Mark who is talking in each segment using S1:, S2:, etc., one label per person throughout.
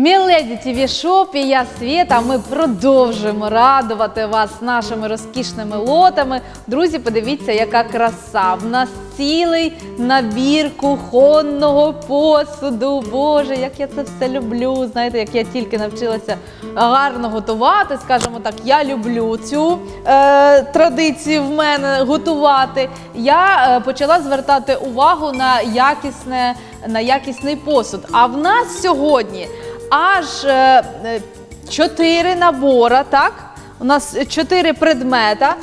S1: Міледі ТВ Шоп і я Свєта. Ми продовжуємо радувати вас нашими розкішними лотами. Друзі, подивіться, яка краса. В нас цілий набір кухонного посуду. Боже, як я це все люблю. Знаєте, як я тільки навчилася гарно готувати, скажімо так, я люблю цю е, традицію в мене готувати. Я е, почала звертати увагу на якісне, на якісний посуд. А в нас сьогодні аж е, е, чотири набора, так? У нас чотири предмета,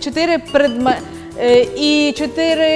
S1: чотири предме- е, і чотири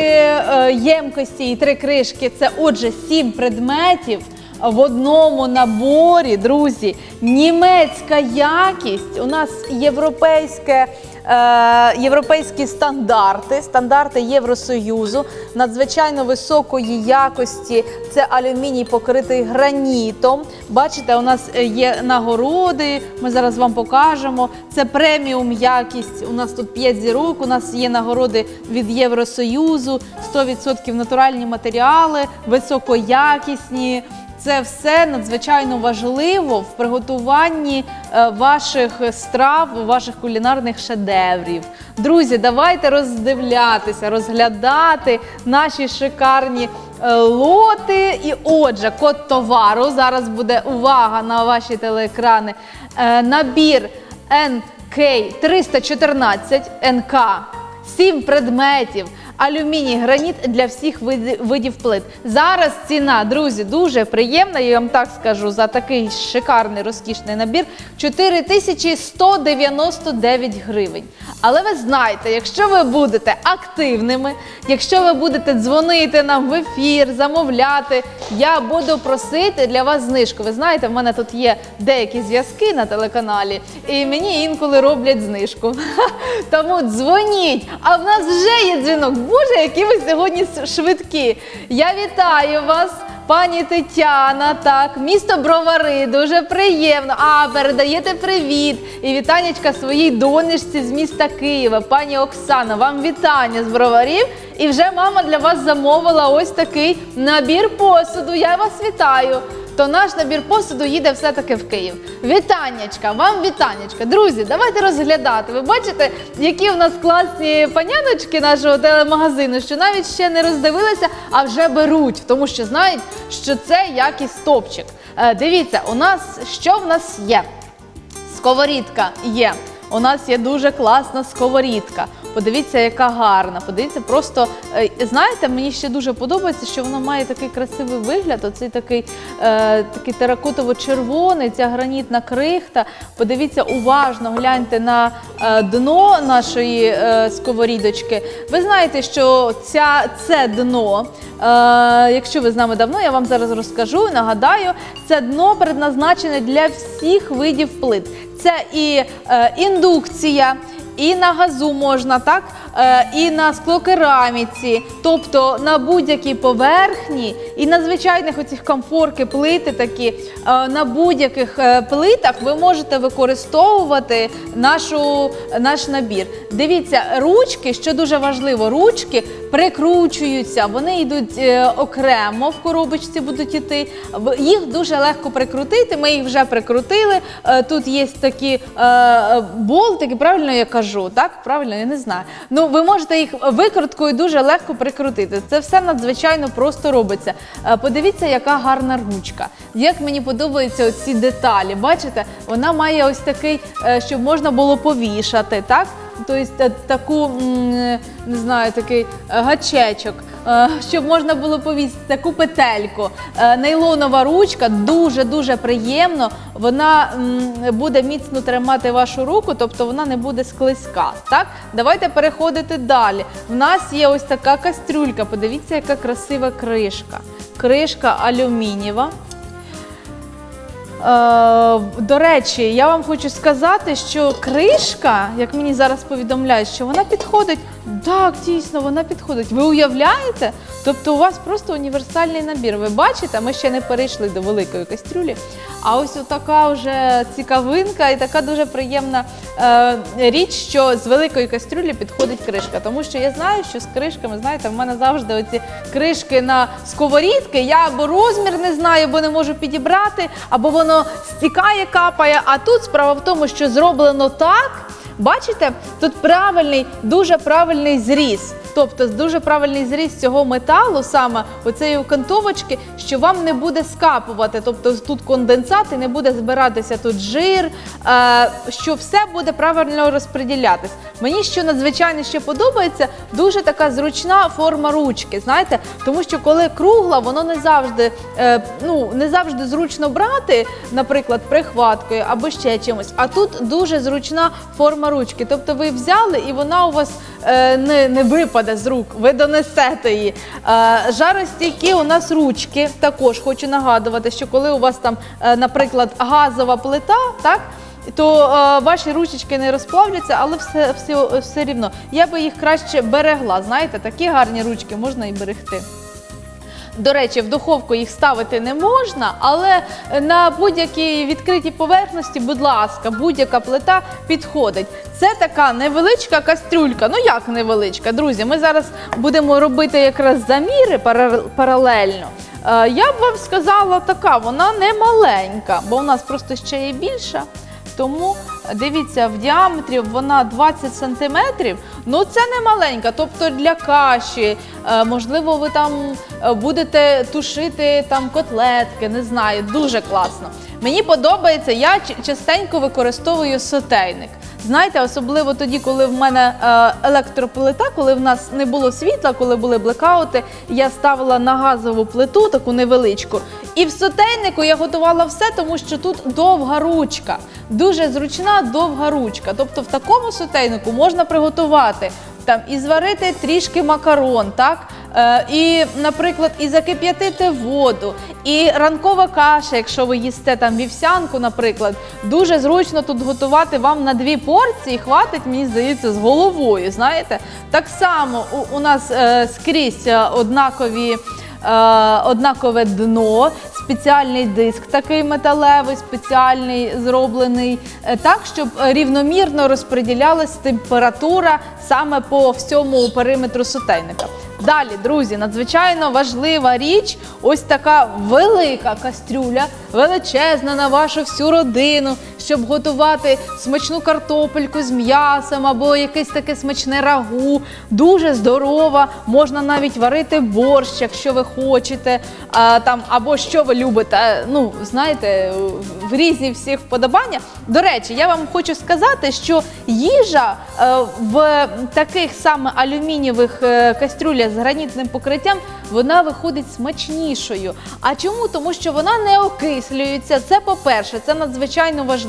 S1: ємкості і три кришки. Це отже сім предметів в одному наборі, друзі. Німецька якість. У нас європейське. Е, Європейські стандарти, стандарти Євросоюзу надзвичайно високої якості. Це алюміній покритий гранітом. Бачите, у нас е, є нагороди. Ми зараз вам покажемо. Це преміум якість. У нас тут 5 зірок. У нас є нагороди від Євросоюзу, 100% натуральні матеріали, високоякісні. Це все надзвичайно важливо в приготуванні е, ваших страв, ваших кулінарних шедеврів. Друзі, давайте роздивлятися, розглядати наші шикарні е, лоти. І отже, код товару. Зараз буде увага на ваші телеекрани. Е, Набір NK 314 НК. Сім предметів, алюміній, граніт для всіх видів плит. Зараз ціна, друзі, дуже приємна. Я вам так скажу за такий шикарний розкішний набір 4199 гривень. Але ви знаєте, якщо ви будете активними, якщо ви будете дзвонити нам в ефір, замовляти, я буду просити для вас знижку. Ви знаєте, в мене тут є деякі зв'язки на телеканалі, і мені інколи роблять знижку. Тому дзвоніть. А в нас вже є дзвінок. Боже, які ви сьогодні швидкі. Я вітаю вас. Пані Тетяна, так, місто Бровари, дуже приємно. А, передаєте привіт і вітанечка своїй донечці з міста Києва, пані Оксана. Вам вітання з броварів. І вже мама для вас замовила ось такий набір посуду. Я вас вітаю. То наш набір посуду їде все-таки в Київ. Вітаннячка, вам вітаннячка. Друзі, давайте розглядати. Ви бачите, які в нас класні паняночки нашого телемагазину, що навіть ще не роздивилися, а вже беруть, тому що знають, що це якість топчик. Е, дивіться, у нас що в нас є? Сковорідка є. У нас є дуже класна сковорідка. Подивіться, яка гарна. Подивіться, просто е, знаєте, мені ще дуже подобається, що вона має такий красивий вигляд. Оцей такий, е, такий теракотово-червоний, ця гранітна крихта. Подивіться уважно, гляньте на е, дно нашої е, сковорідочки. Ви знаєте, що ця, це дно, е, якщо ви з нами давно, я вам зараз розкажу нагадаю, це дно предназначене для всіх видів плит. Це і е, індукція, і на газу можна, так? Е, і на склокераміці, тобто на будь-якій поверхні, і на звичайних оцих комфорки, плити такі, е, на будь-яких е, плитах ви можете використовувати нашу, наш набір. Дивіться, ручки, що дуже важливо, ручки прикручуються, вони йдуть окремо в коробочці, будуть іти. Їх дуже легко прикрутити. Ми їх вже прикрутили. Тут є такі болтики, правильно я кажу, так? Правильно, я не знаю. Ну, ви можете їх викруткою дуже легко прикрутити. Це все надзвичайно просто робиться. Е, Подивіться, яка гарна ручка. Як мені подобаються оці деталі. Бачите, вона має ось такий, е, щоб можна було повішати, так? Тобто та- таку, не знаю, такий е, гачечок, е, щоб можна було повісити таку петельку. Е, Нейлонова ручка дуже-дуже приємно. Вона буде міцно тримати вашу руку, тобто вона не буде склизька. Так? Давайте переходити далі. В нас є ось така кастрюлька. Подивіться, яка красива кришка. Кришка алюмінієва. Е, до речі, я вам хочу сказати, що кришка, як мені зараз повідомляють, що вона підходить Так, дійсно, вона підходить. Ви уявляєте? Тобто у вас просто універсальний набір. Ви бачите, ми ще не перейшли до великої кастрюлі. А ось така вже цікавинка і така дуже приємна е, річ, що з великої кастрюлі підходить кришка. Тому що я знаю, що з кришками, знаєте, в мене завжди оці кришки на сковорідки. Я або розмір не знаю, або не можу підібрати, або воно стікає, капає. А тут справа в тому, що зроблено так. Бачите, тут правильний, дуже правильний зріз. Тобто дуже правильний зріз цього металу, саме оцеї окантовочки, що вам не буде скапувати. Тобто тут конденсат і не буде збиратися тут жир, е, що все буде правильно розподілятись. Мені що надзвичайно ще подобається, дуже така зручна форма ручки. Знаєте, тому що коли кругла, воно не завжди, е, ну не завжди зручно брати, наприклад, прихваткою або ще чимось. А тут дуже зручна форма ручки. Тобто ви взяли і вона у вас е, не, не випаде з рук, ви донесете її. Е, жаростійкі у нас ручки. Також хочу нагадувати, що коли у вас там, е, наприклад, газова плита, так. То е, ваші ручечки не розплавляться, але все, все, все рівно. Я би їх краще берегла. Знаєте, такі гарні ручки можна і берегти. До речі, в духовку їх ставити не можна, але на будь-якій відкритій поверхності, будь ласка, будь-яка плита підходить. Це така невеличка кастрюлька. Ну як невеличка, друзі? Ми зараз будемо робити якраз заміри пара- паралельно. Е, Я б вам сказала така, вона не маленька, бо у нас просто ще є більша. Тому дивіться, в діаметрі вона 20 сантиметрів. Ну це не маленька. Тобто для каші, е, можливо, ви там е, будете тушити там котлетки, не знаю, дуже класно. Мені подобається, я частенько використовую сотейник. Знаєте, особливо тоді, коли в мене е, електроплита, коли в нас не було світла, коли були блекаути, я ставила на газову плиту таку невеличку. І в сотейнику я готувала все, тому що тут довга ручка, дуже зручна довга ручка. Тобто в такому сотейнику можна приготувати там і зварити трішки макарон, так? Е, і, наприклад, і закип'ятити воду, і ранкова каша, якщо ви їсте там вівсянку, наприклад, дуже зручно тут готувати вам на дві порції, хватить, мені здається, з головою. Знаєте, так само у, у нас е, скрізь е, однакові. е, Однакове дно, спеціальний диск, такий металевий, спеціальний зроблений так, щоб рівномірно розподілялась температура саме по всьому периметру сотейника. Далі, друзі, надзвичайно важлива річ. Ось така велика кастрюля, величезна на вашу всю родину, щоб готувати смачну картопельку з м'ясом або якесь таке смачне рагу. Дуже здорова. Можна навіть варити борщ, якщо ви хочете, або що ви любите. Ну, знаєте, в різні всіх вподобання. До речі, я вам хочу сказати, що їжа е, в таких саме алюмінієвих е, кастрюлях з гранітним покриттям вона виходить смачнішою. А чому? Тому що вона не окислюється. Це по-перше, це надзвичайно важливо.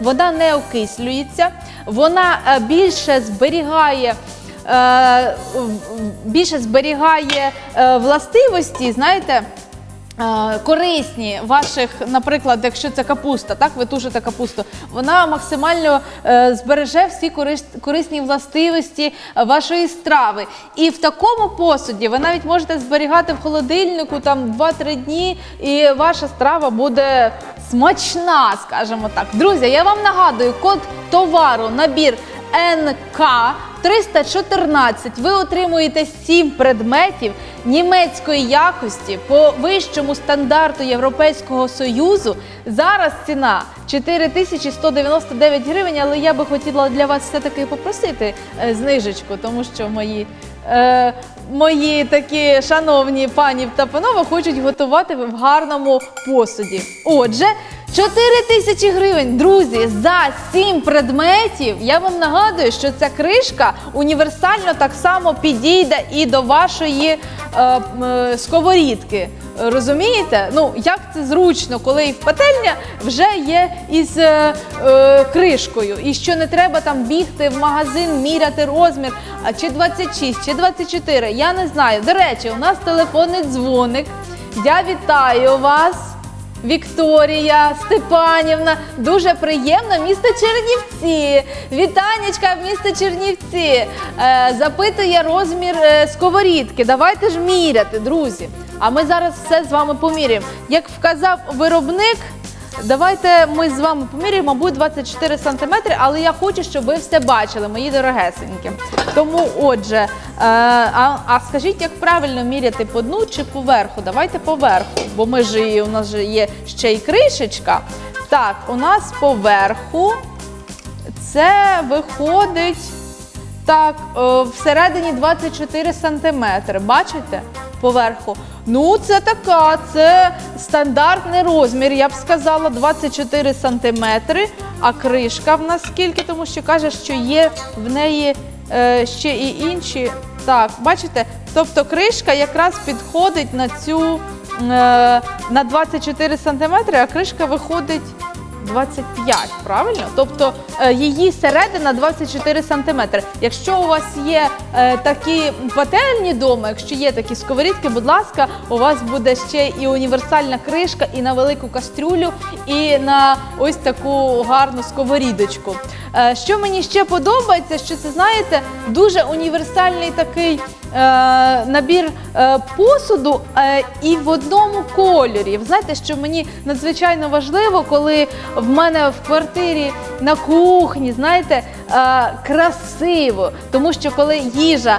S1: Вона не окислюється, вона е, більше зберігає. е, Більше зберігає е, властивості, знаєте, корисні ваших, наприклад, якщо це капуста, так ви тушите капусту, вона максимально е, збереже всі корис- корисні властивості вашої страви. І в такому посуді ви навіть можете зберігати в холодильнику там 2-3 дні, і ваша страва буде смачна, скажімо так. Друзі, я вам нагадую, код товару набір НК 314 ви отримуєте 7 предметів німецької якості по вищому стандарту Європейського Союзу. Зараз ціна 4199 гривень, але я би хотіла для вас все-таки попросити е, знижечку, тому що мої, е, мої такі шановні пані та панове хочуть готувати в гарному посуді. Отже, 4 тисячі гривень, друзі, за 7 предметів. Я вам нагадую, що ця кришка універсально так само підійде і до вашої е, е, сковорідки. Розумієте? Ну як це зручно, коли і пательня вже є із е, е, кришкою, і що не треба там бігти в магазин, міряти розмір, а чи 26, чи 24, Я не знаю. До речі, у нас телефонний дзвоник. Я вітаю вас. Вікторія, Степанівна. Дуже приємно, місто Чернівці. Вітанечка, місто Чернівці. Е, запитує розмір е, сковорідки. Давайте ж міряти, друзі. А ми зараз все з вами поміряємо. Як вказав виробник, давайте ми з вами поміряємо, мабуть, 24 сантиметри, але я хочу, щоб ви все бачили, мої дорогесенькі. Тому, отже, е, а, а скажіть, як правильно міряти по дну чи поверху? Давайте поверху, бо ми ж у нас же є ще й кришечка. Так, у нас поверху це виходить так, е, всередині 24 сантиметри. Бачите? Поверху. Ну, це така, це стандартний розмір. Я б сказала 24 сантиметри. А кришка в нас скільки, тому що каже, що є в неї е, ще і інші. Так, бачите? Тобто кришка якраз підходить на цю е, на 24 сантиметри, а кришка виходить 25, правильно? Тобто е, її середина 24 сантиметри. Якщо у вас є е, такі пательні вдома, якщо є такі сковорідки, будь ласка, у вас буде ще і універсальна кришка, і на велику кастрюлю, і на ось таку гарну сковорідочку. Е, що мені ще подобається, що це знаєте, дуже універсальний такий е, набір е, посуду і в одному кольорі. Ви знаєте, що мені надзвичайно важливо, коли в мене в квартирі на кухні, знаєте, красиво. Тому що коли їжа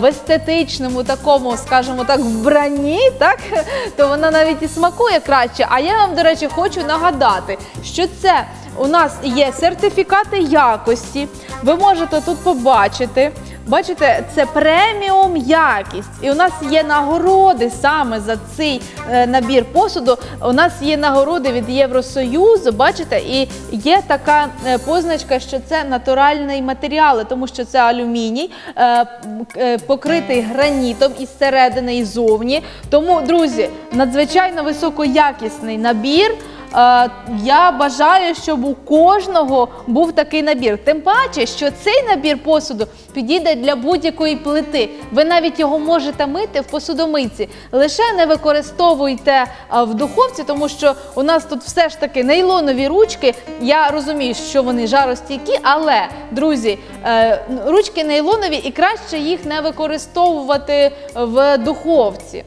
S1: в естетичному такому, скажімо так, вбранні, то вона навіть і смакує краще. А я вам, до речі, хочу нагадати, що це у нас є сертифікати якості. Ви можете тут побачити. Бачите, це преміум якість. І у нас є нагороди саме за цей е, набір посуду. У нас є нагороди від Євросоюзу. Бачите, і є така е, позначка, що це натуральний матеріали, тому що це алюміній, е, покритий гранітом із середини і зовні. Тому, друзі, надзвичайно високоякісний набір. Е, Я бажаю, щоб у кожного був такий набір. Тим паче, що цей набір посуду підійде для будь-якої плити. Ви навіть його можете мити в посудомийці. Лише не використовуйте е, в духовці, тому що у нас тут все ж таки нейлонові ручки. Я розумію, що вони жаростійкі, але друзі, е, ручки нейлонові і краще їх не використовувати в духовці.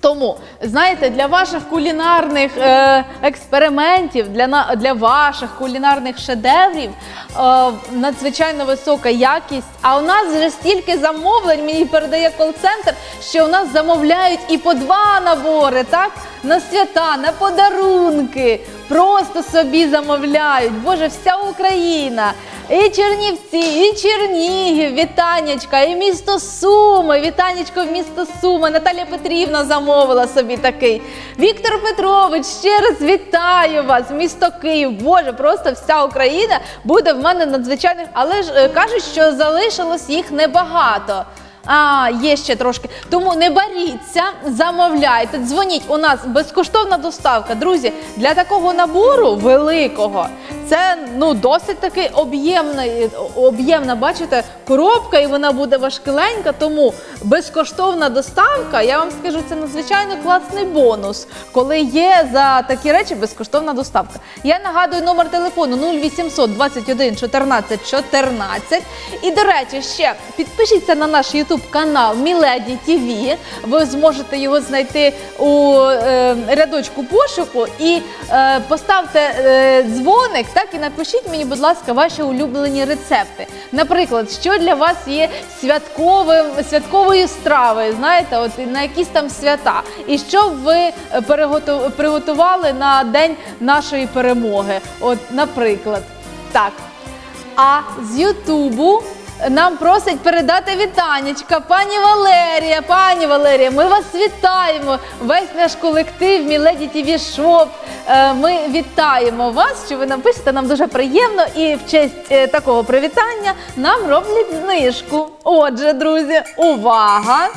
S1: Тому, знаєте, для ваших кулінарних е, експериментів, для, для ваших кулінарних шедеврів е, надзвичайно висока якість. А у нас вже стільки замовлень, мені передає кол-центр, що у нас замовляють і по два набори, так? На свята, на подарунки. Просто собі замовляють. Боже, вся Україна. І Чернівці, і Чернігів, вітанечка, і місто Суми, вітанечко в місто Суми. Наталя Петрівна замовила собі такий. Віктор Петрович, ще раз вітаю вас, місто Київ. Боже, просто вся Україна буде в мене надзвичайних, але ж е, кажуть, що залишилось їх небагато. А, є ще трошки. Тому не боріться, замовляйте, дзвоніть. У нас безкоштовна доставка. Друзі, для такого набору великого це ну досить таки об'ємна, об'ємна, бачите, коробка, і вона буде важкиленька. Тому безкоштовна доставка, я вам скажу, це надзвичайно класний бонус, коли є за такі речі безкоштовна доставка. Я нагадую номер телефону 0800 21 14 14. І до речі, ще підпишіться на наш YouTube канал Міледі ТВ. Ви зможете його знайти у е, рядочку пошуку і е, поставте е, дзвоник, так і напишіть мені, будь ласка, ваші улюблені рецепти. Наприклад, що для вас є святковим святковою стравою, знаєте, от на якісь там свята, і що ви е, приготували на день нашої перемоги. От, наприклад, так. А з Ютубу нам просить передати вітанечка. Пані Валерія, пані Валерія, ми вас вітаємо. Весь наш колектив Міледі ТВ Шоп. Е, Ми вітаємо вас, що ви напишете. Нам дуже приємно. І в честь е, такого привітання нам роблять знижку. Отже, друзі, увага!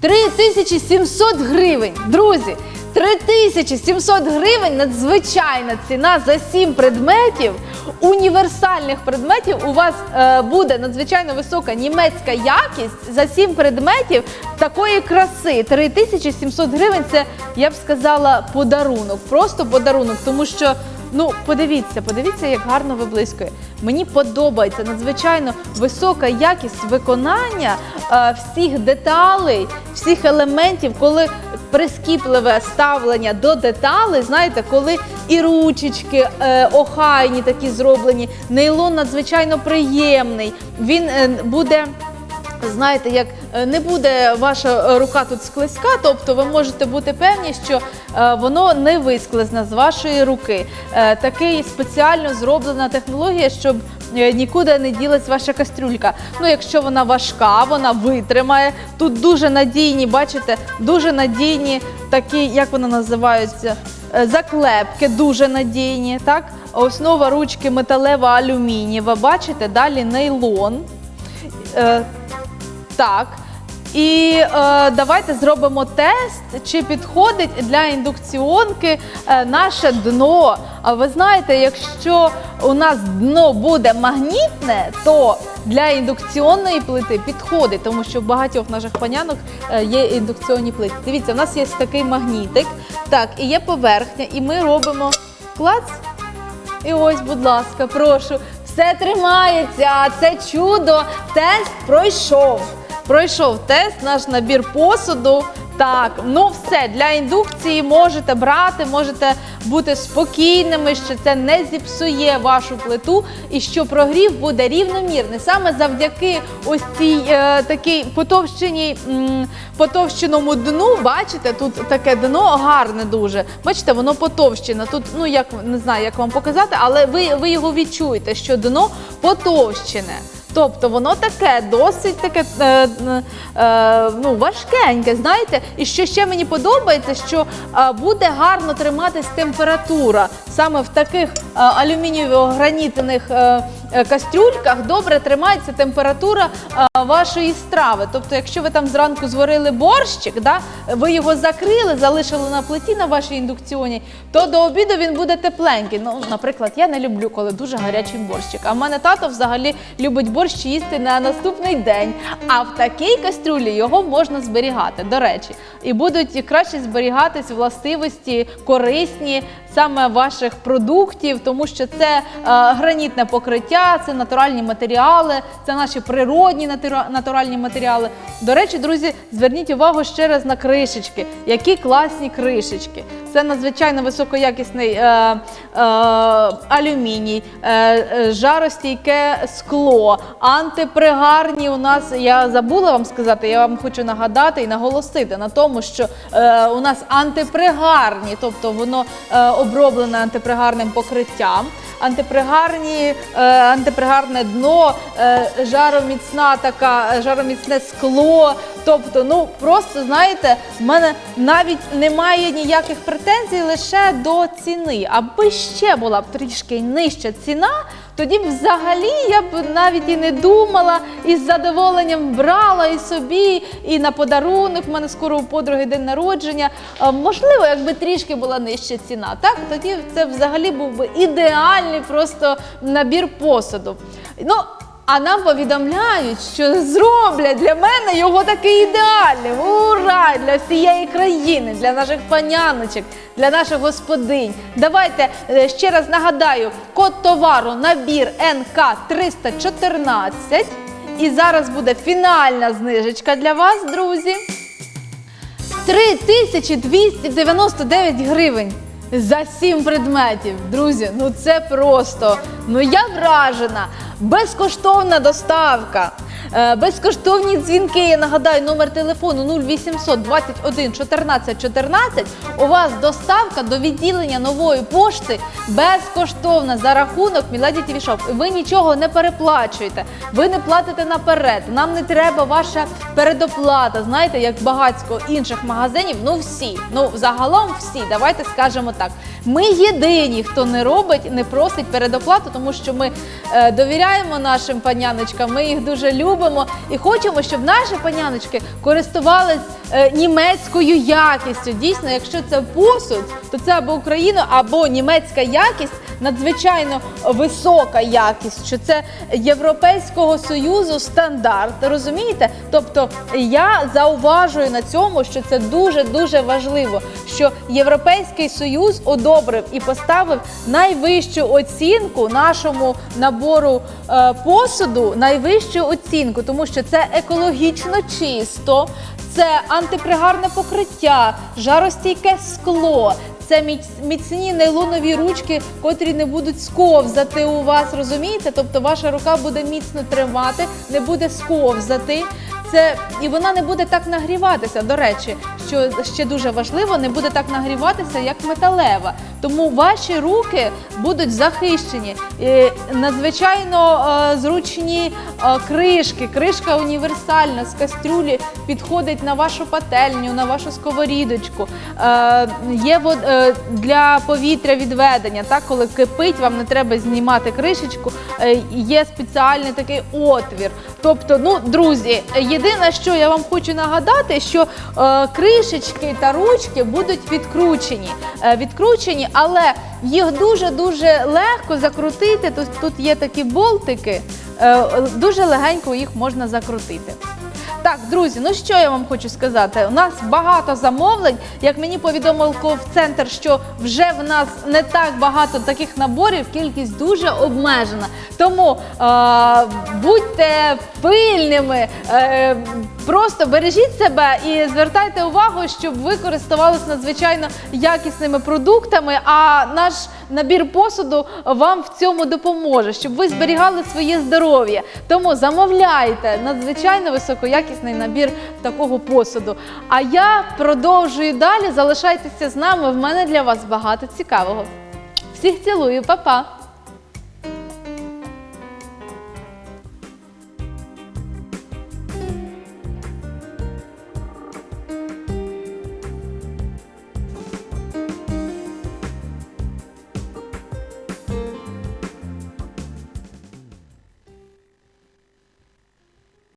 S1: 3700 гривень. Друзі, 3700 гривень надзвичайна ціна за 7 предметів, універсальних предметів. У вас е, буде надзвичайно висока німецька якість за 7 предметів такої краси. 3700 гривень це, я б сказала, подарунок. Просто подарунок, тому що. Ну, подивіться, подивіться, як гарно виблискує. Мені подобається надзвичайно висока якість виконання е, всіх деталей, всіх елементів, коли прискіпливе ставлення до деталей, знаєте, коли і ручечки е, охайні такі зроблені, нейлон надзвичайно приємний. Він е, буде. Знаєте, як е, не буде ваша е, рука тут склизька, тобто ви можете бути певні, що е, воно не висклизне з вашої руки. Такий спеціально зроблена технологія, щоб нікуди не ділась ваша кастрюлька. Ну, якщо вона важка, вона витримає. Тут дуже надійні, бачите, дуже надійні такі, як вони називаються, е, заклепки, дуже надійні. Так, основа ручки металева алюмінієва. Бачите, далі нейлон. Е, так. І е, давайте зробимо тест, чи підходить для індукціонки е, наше дно. А ви знаєте, якщо у нас дно буде магнітне, то для індукційної плити підходить, тому що в багатьох наших панянок е, є індукційні плити. Дивіться, у нас є такий магнітик, так, і є поверхня, і ми робимо клац. І ось, будь ласка, прошу, все тримається. Це чудо. Тест пройшов. Пройшов тест, наш набір посуду. Так, ну все для індукції можете брати, можете бути спокійними, що це не зіпсує вашу плиту і що прогрів буде рівномірний. Саме завдяки ось цій е, такій потовщеній, м, потовщеному дну, бачите, тут таке дно гарне дуже. Бачите, воно потовщене. Тут, ну як не знаю, як вам показати, але ви, ви його відчуєте, що дно потовщене. Тобто воно таке, досить таке е, е, ну, важкеньке, знаєте. І що ще мені подобається, що е, буде гарно триматись температура. Саме в таких е, алюмінієво-гранітних е, е, кастрюльках добре тримається температура е, вашої страви. Тобто, якщо ви там зранку зварили борщик, да, ви його закрили, залишили на плиті на вашій індукціоні, то до обіду він буде тепленький. Ну, наприклад, я не люблю, коли дуже гарячий борщик. А в мене тато взагалі любить борщ на наступний день. А в такій кастрюлі його можна зберігати, до речі, і будуть краще зберігатись властивості корисні саме ваших продуктів, тому що це е, гранітне покриття, це натуральні матеріали, це наші природні натуральні матеріали. До речі, друзі, зверніть увагу ще раз на кришечки. Які класні кришечки. Це надзвичайно високоякісний е, е, алюміній, е, е, жаростійке скло, антипригарні. У нас я забула вам сказати, я вам хочу нагадати і наголосити на тому, що е, у нас антипригарні, тобто воно е, оброблене антипригарним покриттям. Е, антипригарне дно, е, е, жароміцне скло. Тобто, ну просто знаєте, в мене навіть немає ніяких претензій лише до ціни. Аби ще була б трішки нижча ціна, тоді взагалі я б навіть і не думала, і з задоволенням брала і собі, і на подарунок. У мене скоро у подруги день народження. Можливо, якби трішки була нижча ціна, так тоді це взагалі був би ідеальний просто набір посуду. Ну, а нам повідомляють, що зроблять для мене його такий ідеальний. Ура! Для всієї країни, для наших паняночок, для наших господинь. Давайте е, ще раз нагадаю: код товару набір НК 314. І зараз буде фінальна знижечка для вас, друзі. 3299 гривень за сім предметів. Друзі, ну це просто. Ну я вражена. Безкоштовна доставка. Е, Безкоштовні дзвінки. Я нагадаю, номер телефону 0800 21 14 14. У вас доставка до відділення нової пошти безкоштовна за рахунок Міладі ТВ Шоп. Ви нічого не переплачуєте, ви не платите наперед. Нам не треба ваша передоплата. Знаєте, як багатько інших магазинів. Ну всі, ну загалом всі. Давайте скажемо так. Ми єдині, хто не робить, не просить передоплату, тому що ми е, довіряємо нашим паняночкам. Ми їх дуже любимо. Любимо і хочемо, щоб наші паняночки користувались е, німецькою якістю. Дійсно, якщо це посуд, то це або Україна, або німецька якість. Надзвичайно висока якість, що це Європейського союзу стандарт. Розумієте? Тобто я зауважую на цьому, що це дуже дуже важливо, що Європейський Союз одобрив і поставив найвищу оцінку нашому набору е, посуду, найвищу оцінку, тому що це екологічно чисто, це антипригарне покриття, жаростійке скло. Це міцні нейлонові ручки, котрі не будуть сковзати у вас, розумієте? Тобто ваша рука буде міцно тримати, не буде сковзати. Це і вона не буде так нагріватися. До речі, що ще дуже важливо, не буде так нагріватися, як металева. Тому ваші руки будуть захищені. Е, Надзвичайно е, зручні е, кришки. Кришка універсальна з кастрюлі підходить на вашу пательню, на вашу сковорідочку. Є для повітря відведення, так, коли кипить, вам не треба знімати кришечку. Є спеціальний такий отвір. Тобто, ну, друзі, єдине, що я вам хочу нагадати, що е, кришечки та ручки будуть відкручені. Е, відкручені, але їх дуже-дуже легко закрутити. Тут, тут є такі болтики, е, дуже легенько їх можна закрутити. Так, друзі, ну що я вам хочу сказати? У нас багато замовлень. Як мені повідомив кол-центр, що вже в нас не так багато таких наборів, кількість дуже обмежена. Тому е, будьте пильними, е, просто бережіть себе і звертайте увагу, щоб ви користувалися надзвичайно якісними продуктами. А наш набір посуду вам в цьому допоможе, щоб ви зберігали своє здоров'я. Тому замовляйте надзвичайно високоякісний набір такого посуду. А я продовжую далі. Залишайтеся з нами. В мене для вас багато цікавого. Всіх цілую, па-па!